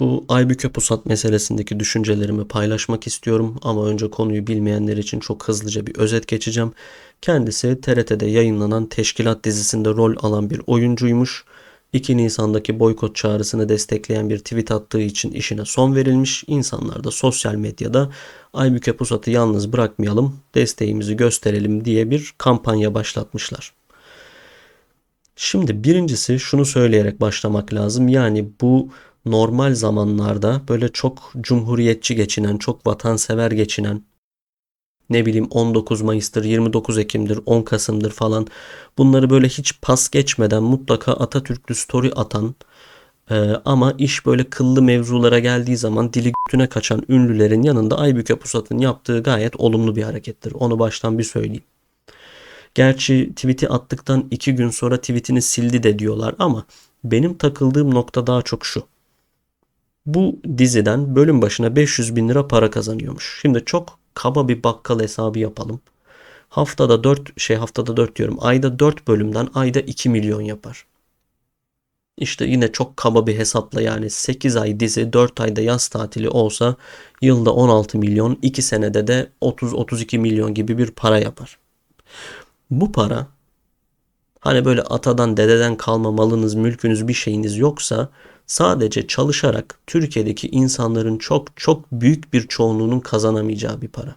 Bu Aybüke Pusat meselesindeki düşüncelerimi paylaşmak istiyorum ama önce konuyu bilmeyenler için çok hızlıca bir özet geçeceğim. Kendisi TRT'de yayınlanan Teşkilat dizisinde rol alan bir oyuncuymuş. 2 Nisan'daki boykot çağrısını destekleyen bir tweet attığı için işine son verilmiş. İnsanlar da sosyal medyada Aybüke Pusat'ı yalnız bırakmayalım, desteğimizi gösterelim diye bir kampanya başlatmışlar. Şimdi birincisi şunu söyleyerek başlamak lazım. Yani bu normal zamanlarda böyle çok cumhuriyetçi geçinen, çok vatansever geçinen ne bileyim 19 Mayıs'tır, 29 Ekim'dir, 10 Kasım'dır falan bunları böyle hiç pas geçmeden mutlaka Atatürklü story atan e, ama iş böyle kıllı mevzulara geldiği zaman dili gütüne kaçan ünlülerin yanında Aybüke Pusat'ın yaptığı gayet olumlu bir harekettir. Onu baştan bir söyleyeyim. Gerçi tweet'i attıktan iki gün sonra tweetini sildi de diyorlar ama benim takıldığım nokta daha çok şu. Bu diziden bölüm başına 500 bin lira para kazanıyormuş. Şimdi çok kaba bir bakkal hesabı yapalım. Haftada 4 şey haftada 4 diyorum. Ayda 4 bölümden ayda 2 milyon yapar. İşte yine çok kaba bir hesapla yani 8 ay dizi 4 ayda yaz tatili olsa yılda 16 milyon 2 senede de 30-32 milyon gibi bir para yapar. Bu para hani böyle atadan dededen kalma malınız mülkünüz bir şeyiniz yoksa sadece çalışarak Türkiye'deki insanların çok çok büyük bir çoğunluğunun kazanamayacağı bir para.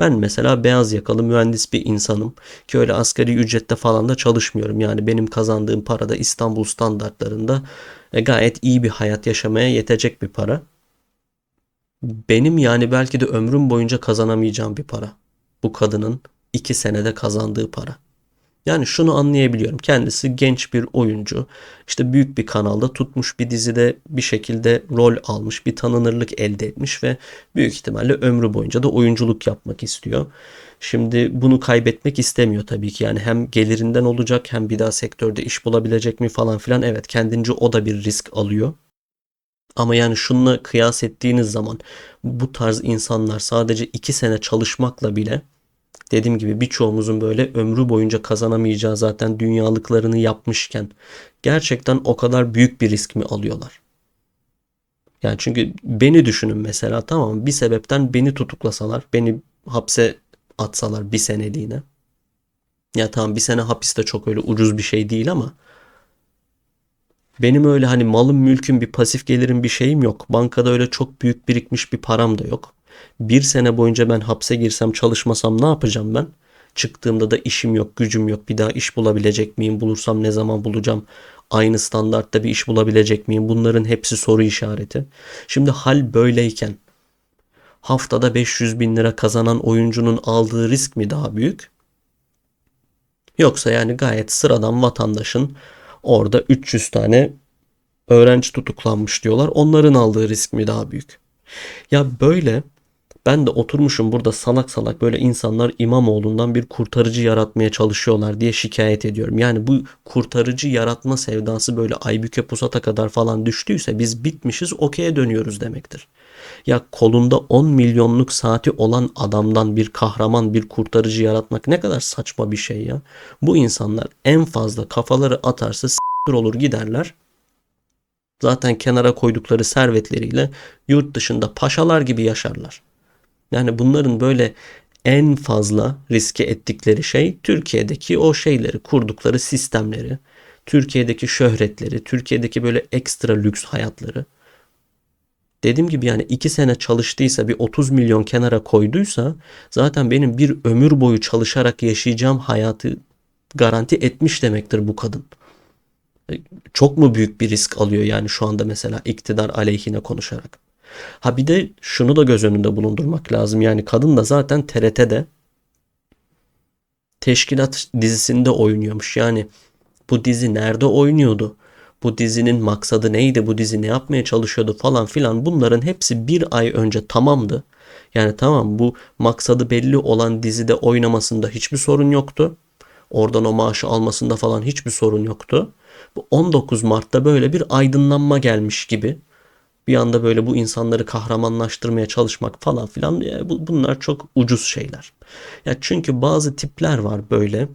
Ben mesela beyaz yakalı mühendis bir insanım ki öyle asgari ücrette falan da çalışmıyorum. Yani benim kazandığım para da İstanbul standartlarında e, gayet iyi bir hayat yaşamaya yetecek bir para. Benim yani belki de ömrüm boyunca kazanamayacağım bir para. Bu kadının iki senede kazandığı para. Yani şunu anlayabiliyorum. Kendisi genç bir oyuncu. İşte büyük bir kanalda tutmuş bir dizide bir şekilde rol almış, bir tanınırlık elde etmiş ve büyük ihtimalle ömrü boyunca da oyunculuk yapmak istiyor. Şimdi bunu kaybetmek istemiyor tabii ki. Yani hem gelirinden olacak hem bir daha sektörde iş bulabilecek mi falan filan. Evet kendince o da bir risk alıyor. Ama yani şununla kıyas ettiğiniz zaman bu tarz insanlar sadece iki sene çalışmakla bile dediğim gibi birçoğumuzun böyle ömrü boyunca kazanamayacağı zaten dünyalıklarını yapmışken gerçekten o kadar büyük bir risk mi alıyorlar? Yani çünkü beni düşünün mesela tamam bir sebepten beni tutuklasalar, beni hapse atsalar bir seneliğine. Ya tamam bir sene hapis de çok öyle ucuz bir şey değil ama benim öyle hani malım mülküm bir pasif gelirim bir şeyim yok. Bankada öyle çok büyük birikmiş bir param da yok. Bir sene boyunca ben hapse girsem çalışmasam ne yapacağım ben? Çıktığımda da işim yok, gücüm yok. Bir daha iş bulabilecek miyim? Bulursam ne zaman bulacağım? Aynı standartta bir iş bulabilecek miyim? Bunların hepsi soru işareti. Şimdi hal böyleyken haftada 500 bin lira kazanan oyuncunun aldığı risk mi daha büyük? Yoksa yani gayet sıradan vatandaşın orada 300 tane öğrenci tutuklanmış diyorlar. Onların aldığı risk mi daha büyük? Ya böyle ben de oturmuşum burada salak salak böyle insanlar İmamoğlu'ndan bir kurtarıcı yaratmaya çalışıyorlar diye şikayet ediyorum. Yani bu kurtarıcı yaratma sevdası böyle Aybüke Pusat'a kadar falan düştüyse biz bitmişiz okey'e dönüyoruz demektir. Ya kolunda 10 milyonluk saati olan adamdan bir kahraman bir kurtarıcı yaratmak ne kadar saçma bir şey ya. Bu insanlar en fazla kafaları atarsa s*** olur giderler. Zaten kenara koydukları servetleriyle yurt dışında paşalar gibi yaşarlar. Yani bunların böyle en fazla riske ettikleri şey Türkiye'deki o şeyleri kurdukları sistemleri, Türkiye'deki şöhretleri, Türkiye'deki böyle ekstra lüks hayatları. Dediğim gibi yani iki sene çalıştıysa bir 30 milyon kenara koyduysa zaten benim bir ömür boyu çalışarak yaşayacağım hayatı garanti etmiş demektir bu kadın. E, çok mu büyük bir risk alıyor yani şu anda mesela iktidar aleyhine konuşarak? Ha bir de şunu da göz önünde bulundurmak lazım. Yani kadın da zaten TRT'de Teşkilat dizisinde oynuyormuş. Yani bu dizi nerede oynuyordu? Bu dizinin maksadı neydi? Bu dizi ne yapmaya çalışıyordu falan filan. Bunların hepsi bir ay önce tamamdı. Yani tamam bu maksadı belli olan dizide oynamasında hiçbir sorun yoktu. Oradan o maaşı almasında falan hiçbir sorun yoktu. Bu 19 Mart'ta böyle bir aydınlanma gelmiş gibi bir anda böyle bu insanları kahramanlaştırmaya çalışmak falan filan bunlar çok ucuz şeyler. Ya çünkü bazı tipler var böyle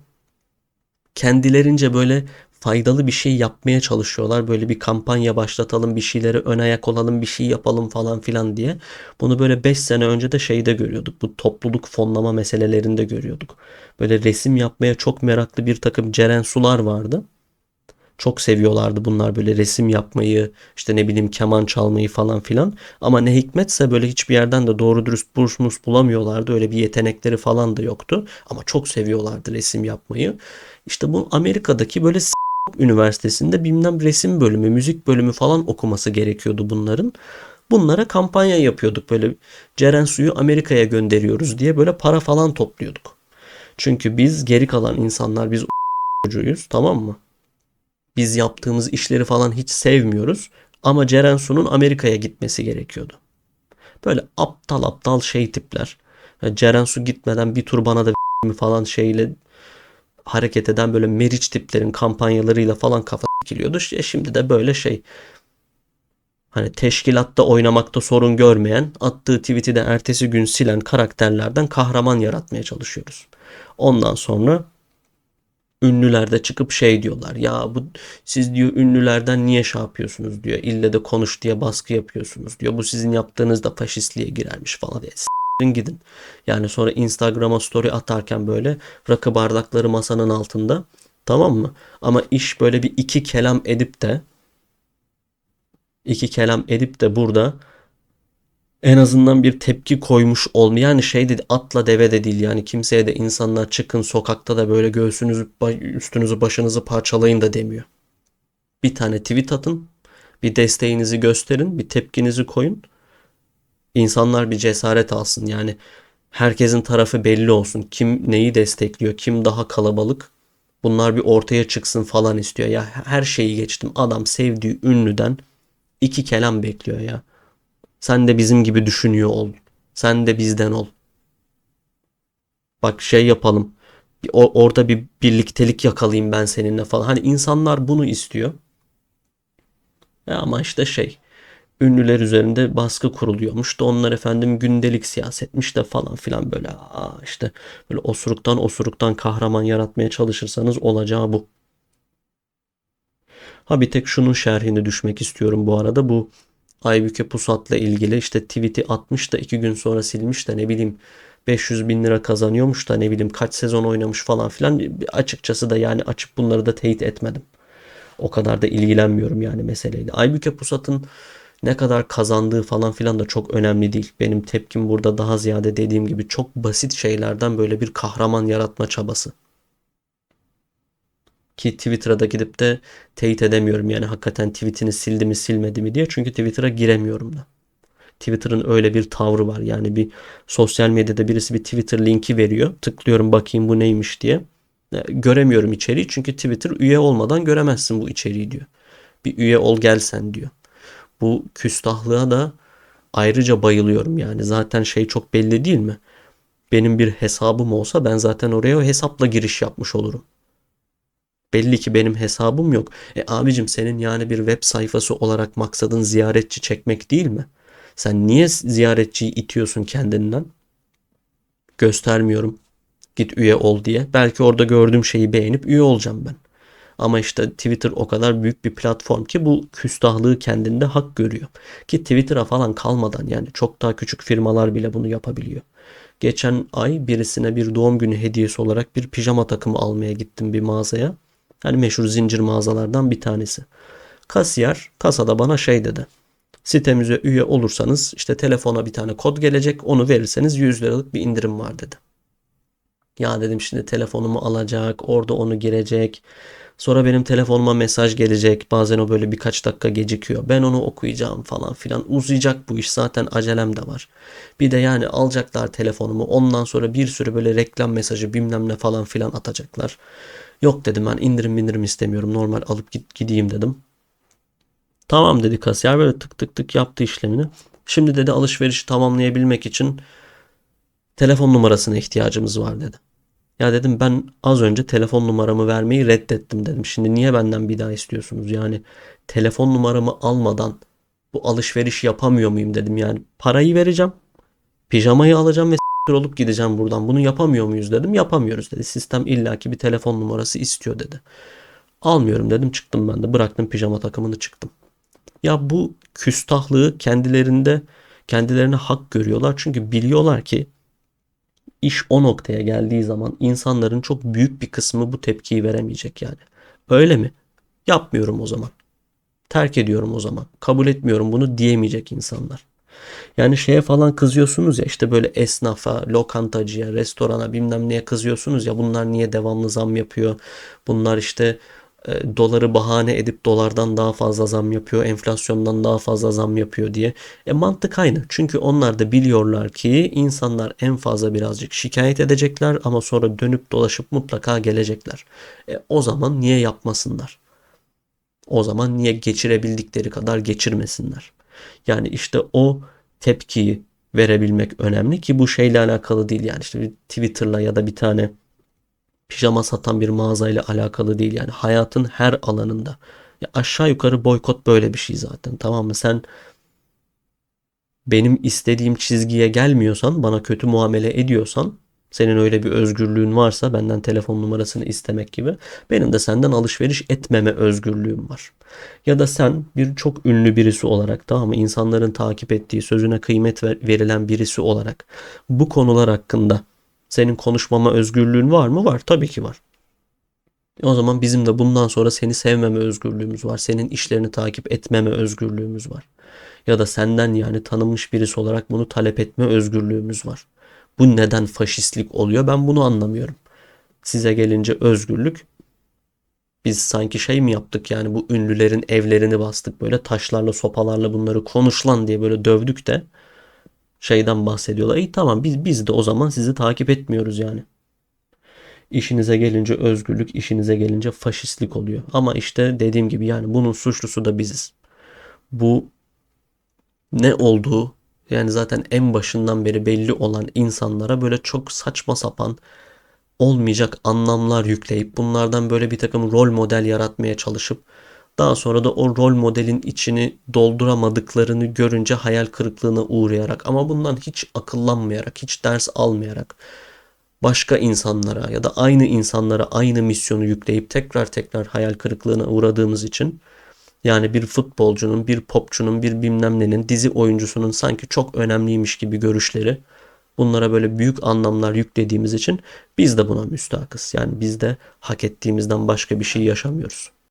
kendilerince böyle faydalı bir şey yapmaya çalışıyorlar. Böyle bir kampanya başlatalım, bir şeyleri ön ayak olalım, bir şey yapalım falan filan diye. Bunu böyle 5 sene önce de şeyde görüyorduk. Bu topluluk fonlama meselelerinde görüyorduk. Böyle resim yapmaya çok meraklı bir takım Ceren Sular vardı. Çok seviyorlardı bunlar böyle resim yapmayı, işte ne bileyim keman çalmayı falan filan. Ama ne hikmetse böyle hiçbir yerden de doğru dürüst burs mus bulamıyorlardı. Öyle bir yetenekleri falan da yoktu. Ama çok seviyorlardı resim yapmayı. İşte bu Amerika'daki böyle üniversitesinde bilmem resim bölümü, müzik bölümü falan okuması gerekiyordu bunların. Bunlara kampanya yapıyorduk böyle Ceren Su'yu Amerika'ya gönderiyoruz diye böyle para falan topluyorduk. Çünkü biz geri kalan insanlar biz çocuğuyuz tamam mı? Biz yaptığımız işleri falan hiç sevmiyoruz. Ama Ceren Su'nun Amerika'ya gitmesi gerekiyordu. Böyle aptal aptal şey tipler. Ya Ceren Su gitmeden bir tur bana da falan şeyle hareket eden böyle meriç tiplerin kampanyalarıyla falan kafa sikiliyordu. İşte şimdi de böyle şey. Hani teşkilatta oynamakta sorun görmeyen, attığı tweet'i de ertesi gün silen karakterlerden kahraman yaratmaya çalışıyoruz. Ondan sonra ünlüler de çıkıp şey diyorlar. Ya bu siz diyor ünlülerden niye şey yapıyorsunuz diyor. İlle de konuş diye baskı yapıyorsunuz diyor. Bu sizin yaptığınız da faşistliğe girermiş falan diye. S**tin gidin. Yani sonra Instagram'a story atarken böyle rakı bardakları masanın altında. Tamam mı? Ama iş böyle bir iki kelam edip de iki kelam edip de burada en azından bir tepki koymuş olmuyor. Yani şey dedi atla deve de değil yani kimseye de insanlar çıkın sokakta da böyle göğsünüzü üstünüzü başınızı parçalayın da demiyor. Bir tane tweet atın, bir desteğinizi gösterin, bir tepkinizi koyun. İnsanlar bir cesaret alsın yani herkesin tarafı belli olsun. Kim neyi destekliyor, kim daha kalabalık. Bunlar bir ortaya çıksın falan istiyor. Ya her şeyi geçtim. Adam sevdiği ünlüden iki kelam bekliyor ya. Sen de bizim gibi düşünüyor ol. Sen de bizden ol. Bak şey yapalım. O- orada bir birliktelik yakalayayım ben seninle falan. Hani insanlar bunu istiyor. Ya ama işte şey ünlüler üzerinde baskı kuruluyormuş da onlar efendim gündelik siyasetmiş de falan filan böyle aa işte böyle osuruktan osuruktan kahraman yaratmaya çalışırsanız olacağı bu. Ha bir tek şunun şerhini düşmek istiyorum bu arada. Bu Aybüke Pusat'la ilgili işte tweet'i atmış da iki gün sonra silmiş de ne bileyim 500 bin lira kazanıyormuş da ne bileyim kaç sezon oynamış falan filan. Açıkçası da yani açıp bunları da teyit etmedim. O kadar da ilgilenmiyorum yani meseleyle. Aybüke Pusat'ın ne kadar kazandığı falan filan da çok önemli değil. Benim tepkim burada daha ziyade dediğim gibi çok basit şeylerden böyle bir kahraman yaratma çabası. Ki Twitter'a da gidip de teyit edemiyorum yani hakikaten tweetini sildi mi silmedi mi diye. Çünkü Twitter'a giremiyorum da. Twitter'ın öyle bir tavrı var. Yani bir sosyal medyada birisi bir Twitter linki veriyor. Tıklıyorum bakayım bu neymiş diye. E, Göremiyorum içeriği çünkü Twitter üye olmadan göremezsin bu içeriği diyor. Bir üye ol gelsen diyor. Bu küstahlığa da ayrıca bayılıyorum yani. Zaten şey çok belli değil mi? Benim bir hesabım olsa ben zaten oraya o hesapla giriş yapmış olurum. Belli ki benim hesabım yok. E abicim senin yani bir web sayfası olarak maksadın ziyaretçi çekmek değil mi? Sen niye ziyaretçiyi itiyorsun kendinden? Göstermiyorum. Git üye ol diye. Belki orada gördüğüm şeyi beğenip üye olacağım ben. Ama işte Twitter o kadar büyük bir platform ki bu küstahlığı kendinde hak görüyor. Ki Twitter'a falan kalmadan yani çok daha küçük firmalar bile bunu yapabiliyor. Geçen ay birisine bir doğum günü hediyesi olarak bir pijama takımı almaya gittim bir mağazaya. Hani meşhur zincir mağazalardan bir tanesi. Kasiyer kasada bana şey dedi. Sitemize üye olursanız işte telefona bir tane kod gelecek. Onu verirseniz 100 liralık bir indirim var dedi. Ya dedim şimdi telefonumu alacak, orada onu girecek. Sonra benim telefonuma mesaj gelecek. Bazen o böyle birkaç dakika gecikiyor. Ben onu okuyacağım falan filan. Uzayacak bu iş zaten acelem de var. Bir de yani alacaklar telefonumu. Ondan sonra bir sürü böyle reklam mesajı bilmem ne falan filan atacaklar. Yok dedim ben indirim indirim istemiyorum. Normal alıp git gideyim dedim. Tamam dedi kasiyer böyle tık tık tık yaptı işlemini. Şimdi dedi alışverişi tamamlayabilmek için telefon numarasına ihtiyacımız var dedi. Ya dedim ben az önce telefon numaramı vermeyi reddettim dedim. Şimdi niye benden bir daha istiyorsunuz? Yani telefon numaramı almadan bu alışveriş yapamıyor muyum dedim. Yani parayı vereceğim. Pijamayı alacağım ve s**tir olup gideceğim buradan. Bunu yapamıyor muyuz dedim. Yapamıyoruz dedi. Sistem illaki bir telefon numarası istiyor dedi. Almıyorum dedim çıktım ben de. Bıraktım pijama takımını çıktım. Ya bu küstahlığı kendilerinde kendilerine hak görüyorlar. Çünkü biliyorlar ki iş o noktaya geldiği zaman insanların çok büyük bir kısmı bu tepkiyi veremeyecek yani. Öyle mi? Yapmıyorum o zaman. Terk ediyorum o zaman. Kabul etmiyorum bunu diyemeyecek insanlar. Yani şeye falan kızıyorsunuz ya işte böyle esnafa, lokantacıya, restorana bilmem neye kızıyorsunuz ya bunlar niye devamlı zam yapıyor? Bunlar işte e, doları bahane edip dolardan daha fazla zam yapıyor, enflasyondan daha fazla zam yapıyor diye. E mantık aynı. Çünkü onlar da biliyorlar ki insanlar en fazla birazcık şikayet edecekler ama sonra dönüp dolaşıp mutlaka gelecekler. E, o zaman niye yapmasınlar? O zaman niye geçirebildikleri kadar geçirmesinler? Yani işte o tepkiyi verebilmek önemli ki bu şeyle alakalı değil yani işte Twitter'la ya da bir tane pijama satan bir mağazayla alakalı değil yani hayatın her alanında. Ya aşağı yukarı boykot böyle bir şey zaten tamam mı? Sen benim istediğim çizgiye gelmiyorsan, bana kötü muamele ediyorsan, senin öyle bir özgürlüğün varsa benden telefon numarasını istemek gibi benim de senden alışveriş etmeme özgürlüğüm var. Ya da sen bir çok ünlü birisi olarak tamam mı insanların takip ettiği sözüne kıymet verilen birisi olarak bu konular hakkında senin konuşmama özgürlüğün var mı? Var. Tabii ki var. O zaman bizim de bundan sonra seni sevmeme özgürlüğümüz var. Senin işlerini takip etmeme özgürlüğümüz var. Ya da senden yani tanınmış birisi olarak bunu talep etme özgürlüğümüz var. Bu neden faşistlik oluyor? Ben bunu anlamıyorum. Size gelince özgürlük biz sanki şey mi yaptık yani bu ünlülerin evlerini bastık böyle taşlarla sopalarla bunları konuşlan diye böyle dövdük de şeyden bahsediyorlar. İyi tamam biz biz de o zaman sizi takip etmiyoruz yani. İşinize gelince özgürlük, işinize gelince faşistlik oluyor. Ama işte dediğim gibi yani bunun suçlusu da biziz. Bu ne olduğu yani zaten en başından beri belli olan insanlara böyle çok saçma sapan olmayacak anlamlar yükleyip bunlardan böyle bir takım rol model yaratmaya çalışıp daha sonra da o rol modelin içini dolduramadıklarını görünce hayal kırıklığına uğrayarak ama bundan hiç akıllanmayarak, hiç ders almayarak başka insanlara ya da aynı insanlara aynı misyonu yükleyip tekrar tekrar hayal kırıklığına uğradığımız için yani bir futbolcunun, bir popçunun, bir bilmem nenin, dizi oyuncusunun sanki çok önemliymiş gibi görüşleri bunlara böyle büyük anlamlar yüklediğimiz için biz de buna müstahakız. Yani biz de hak ettiğimizden başka bir şey yaşamıyoruz.